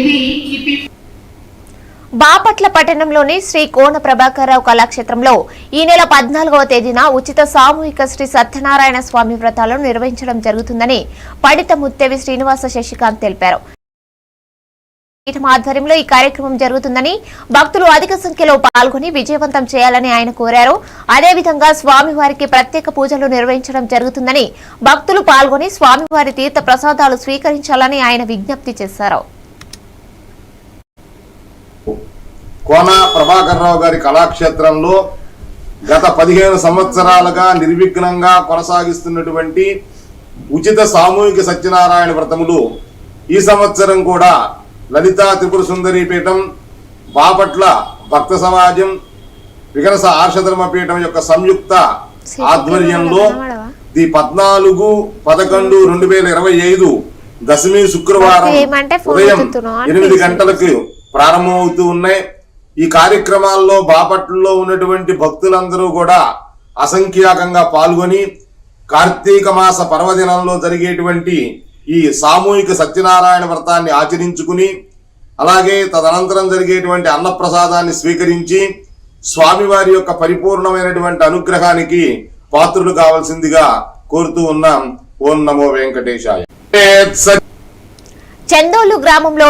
ఇది బాపట్ల పట్టణంలోని శ్రీ కోన ప్రభాకరరావు కళాక్షేత్రంలో ఈ నెల పద్నాలుగవ తేదీన ఉచిత సామూహిక శ్రీ సత్యనారాయణ స్వామి వ్రతాలను నిర్వహించడం జరుగుతుందని పండిత ముత్తేవి శ్రీనివాస శశికాంత్ తెలిపారు. పీఠం ఆధ్వర్యంలో ఈ కార్యక్రమం జరుగుతుందని భక్తులు అధిక సంఖ్యలో పాల్గొని విజయవంతం చేయాలని ఆయన కోరారు. అదేవిధంగా స్వామివారికి ప్రత్యేక పూజలు నిర్వహించడం జరుగుతుందని భక్తులు పాల్గొని స్వామివారి తీర్థ ప్రసాదాలు స్వీకరించాలని ఆయన విజ్ఞప్తి చేశారు. కోన ప్రభాకర్ గారి కళాక్షేత్రంలో గత పదిహేను సంవత్సరాలుగా నిర్విఘ్నంగా కొనసాగిస్తున్నటువంటి ఉచిత సామూహిక సత్యనారాయణ వ్రతములు ఈ సంవత్సరం కూడా లలితా త్రిపుర సుందరి పీఠం బాపట్ల భక్త సమాజం వికనస ఆర్షధర్మ పీఠం యొక్క సంయుక్త ఆధ్వర్యంలో ది పద్నాలుగు పదకొండు రెండు వేల ఇరవై ఐదు దశమి శుక్రవారం ఉదయం ఎనిమిది. గంటలకు ప్రారంభమవుతూ ఉన్నాయి. ఈ కార్యక్రమాల్లో బాపట్లలో ఉన్నటువంటి భక్తులందరూ కూడా అసంఖ్యాకంగా పాల్గొని కార్తీక మాస పర్వదినంలో జరిగేటువంటి ఈ సామూహిక సత్యనారాయణ వ్రతాన్ని ఆచరించుకుని అలాగే తదనంతరం జరిగేటువంటి అన్నప్రసాదాన్ని స్వీకరించి స్వామివారి యొక్క పరిపూర్ణమైనటువంటి అనుగ్రహానికి పాత్రులు కావాల్సిందిగా కోరుతూ ఉన్నాం. ఓం నమో వెంకటేశాయ. చందోలు గ్రామంలో